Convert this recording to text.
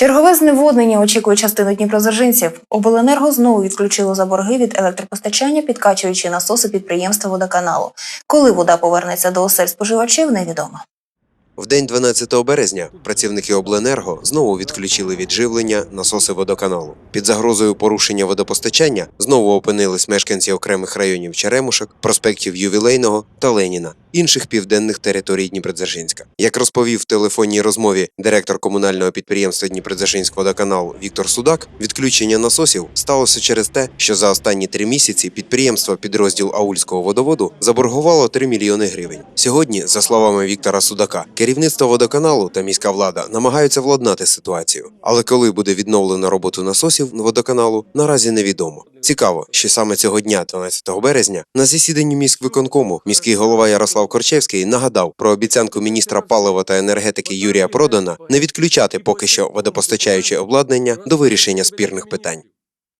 Чергове зневоднення очікує частину дніпродзержинців. Обленерго знову відключило за борги від електропостачання, підкачуючи насоси підприємства водоканалу. Коли вода повернеться до осель споживачів, невідомо. В день 12 березня працівники обленерго знову відключили від живлення насоси водоканалу. Під загрозою порушення водопостачання знову опинились мешканці окремих районів Черемушок, проспектів Ювілейного та Леніна, інших південних територій Дніпродзержинська. Як розповів в телефонній розмові директор комунального підприємства Дніпродзержинськ водоканал Віктор Судак, відключення насосів сталося через те, що за останні три місяці підприємство підрозділ Аульського водоводу заборгувало 3 мільйони гривень. Сьогодні, за словами Віктора Судака, керівництво водоканалу та міська влада намагаються владнати ситуацію. Але коли буде відновлено роботу насосів водоканалу, наразі невідомо. Цікаво, що саме цього дня, 12 березня, на засіданні міськвиконкому міський голова Ярослав Корчевський нагадав про обіцянку міністра палива та енергетики Юрія Продана не відключати поки що водопостачаюче обладнання до вирішення спірних питань.